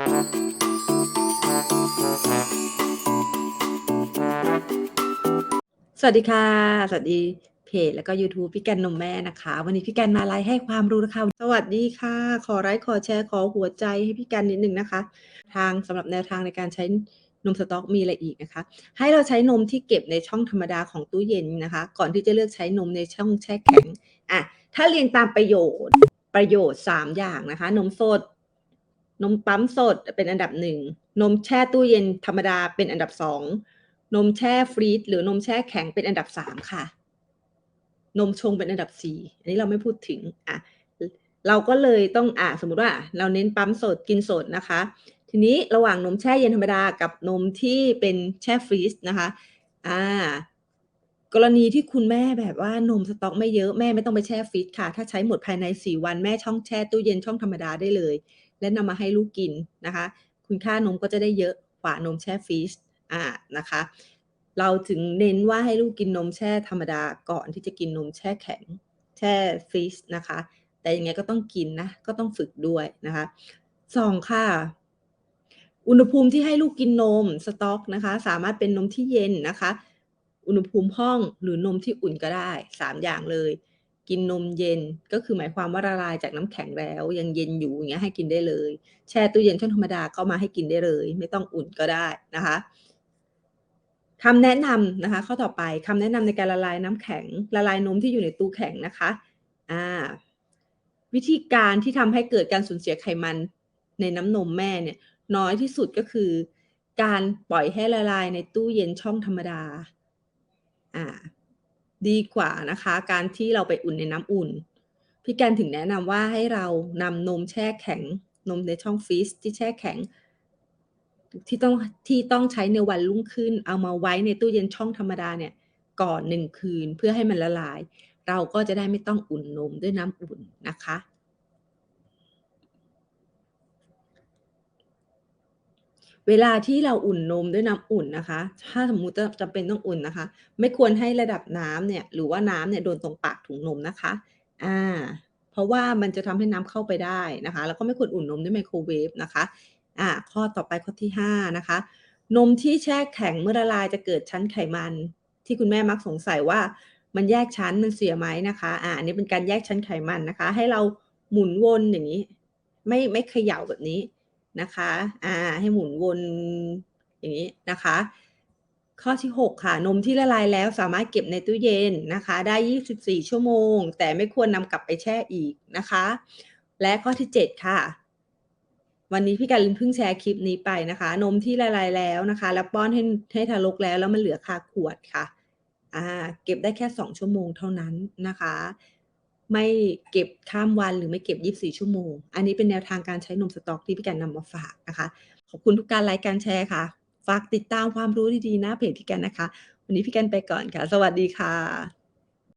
สวัสดีค่ะ สวัสดีเพจแล้วก็ยูทูบพี่แกนนมแม่นะคะ วันนี้พี่แกนมาไลฟ์ให้ความรู้นะคะ สวัสดีค่ะ ขอไลค์ขอแชร์ขอหัวใจให้พี่แกนนิดนึงนะคะ ทางสำหรับแนวทางในการใช้นมสต๊อกมีอะไรอีกนะคะ ให้เราใช้นมที่เก็บในช่องธรรมดาของตู้เย็นนะคะ ก่อนที่จะเลือกใช้นมในช่องแช่แข็งอะถ้าเรียงตามประโยชน์ประโยชน์สามอย่างนะคะ นมสด นมปั๊มสดเป็นอันดับหนึ่ง นมแช่ตู้เย็นธรรมดาเป็นอันดับสอง นมแช่ฟรีซหรือนมแช่แข็งเป็นอันดับสามค่ะ นมชงเป็นอันดับสี่ อันนี้เราไม่พูดถึง อะ เราก็เลยต้อง อะ สมมุติว่า เราเน้นปั๊มสดกินสดนะคะ ทีนี้ระหว่างนมแช่เย็นธรรมดากับนมที่เป็นแช่ฟรีซนะคะ อ่า กรณีที่คุณแม่แบบว่านมสต๊อกไม่เยอะแม่ไม่ต้องไปแช่ฟรีซค่ะ ถ้าใช้หมดภายในสี่วันแม่ช่องแช่ตู้เย็นช่องธรรมดาได้เลย และนำมาให้ลูกกินนะคะ คุณค่านมก็จะได้เยอะกว่านมแช่ฟรีซอ่านะคะ เราถึงเน้นว่าให้ลูกกินนมแช่ธรรมดาก่อนที่จะกินนมแช่แข็ง แช่ฟรีซนะคะ แต่ยังไงก็ต้องกินนะ ก็ต้องฝึกด้วยนะคะสองค่ะอุณหภูมิที่ให้ลูกกินนมสต๊อกนะคะ สามารถเป็นนมที่เย็นนะคะ อุณหภูมิห้องหรือนมที่อุ่นก็ได้สามอย่างเลย กินนมเย็นก็คือหมายความว่าละลายจากน้ำแข็งแล้ว ยังเย็นอยู่อย่างเงี้ยให้กินได้เลย แช่ตู้เย็นช่องธรรมดาก็มาให้กินได้เลย ไม่ต้องอุ่นก็ได้นะคะคำแนะนำนะคะ ข้อต่อไปคำแนะนำในการละลายน้ำแข็ง ละลายนมที่อยู่ในตู้แข็งนะคะอ่าวิธีการที่ทำให้เกิดการสูญเสียไขมันในน้ำนมแม่เนี่ยน้อยที่สุดก็คือ การปล่อยให้ละลายในตู้เย็นช่องธรรมดา อ่า ดีกว่านะคะ การที่เราไปอุ่นในน้ำอุ่น พี่แกนถึงแนะนำว่าให้เรานำนมแช่แข็ง นมในช่องฟรีซที่แช่แข็ง ที่ต้องที่ต้องใช้ในวันรุ่งขึ้น เอามาไว้ในตู้เย็นช่องธรรมดาเนี่ย ก่อนหนึ่งคืนเพื่อให้มันละลาย เราก็จะได้ไม่ต้องอุ่นนมด้วยน้ำอุ่นนะคะ เวลาที่เราอุ่นนมด้วยน้ำอุ่นนะคะ ถ้าสมมุติจะจำเป็นต้องอุ่นนะคะ ไม่ควรให้ระดับน้ำเนี่ยหรือว่าน้ำเนี่ยโดนตรงปากถุงนมนะคะ อ่า เพราะว่ามันจะทำให้น้ำเข้าไปได้นะคะ แล้วก็ไม่ควรอุ่นนมด้วยไมโครเวฟนะคะ อ่า ข้อต่อไปข้อที่ห้านะคะ นมที่แช่แข็งเมื่อละลายจะเกิดชั้นไขมัน ที่คุณแม่มักสงสัยว่ามันแยกชั้นมันเสียไหมนะคะ อ่าอันนี้เป็นการแยกชั้นไขมันนะคะ ให้เราหมุนวนอย่างนี้ ไม่ไม่เขย่าแบบนี้ นะคะอ่าให้หมุนวนอย่างนี้นะคะ ข้อที่ 6 ค่ะ นมที่ละลายแล้วสามารถเก็บในตู้เย็นนะคะ ได้ 24 ชั่วโมง แต่ไม่ควรนำกลับไปแช่อีกนะคะ และข้อที่ 7 ค่ะวันนี้พี่การลินเพิ่งแชร์คลิปนี้ไปนะคะ นมที่ละลายแล้วนะคะ แล้วป้อนให้ให้ทารกแล้วแล้วมันเหลือคาขวดค่ะ อ่า เก็บได้แค่ 2 ชั่วโมงเท่านั้นนะคะ ไม่เก็บข้ามวันหรือไม่เก็บ 24 ชั่วโมง อันนี้เป็นแนวทางการใช้นมสต๊อกที่พี่กนนำมาฝากนะคะ ขอบคุณทุกการไลค์การแชร์ค่ะ ฝากติดตามความรู้ดีๆหน้าเพจพี่กันนะคะ วันนี้พี่กันไปก่อนค่ะ สวัสดีค่ะ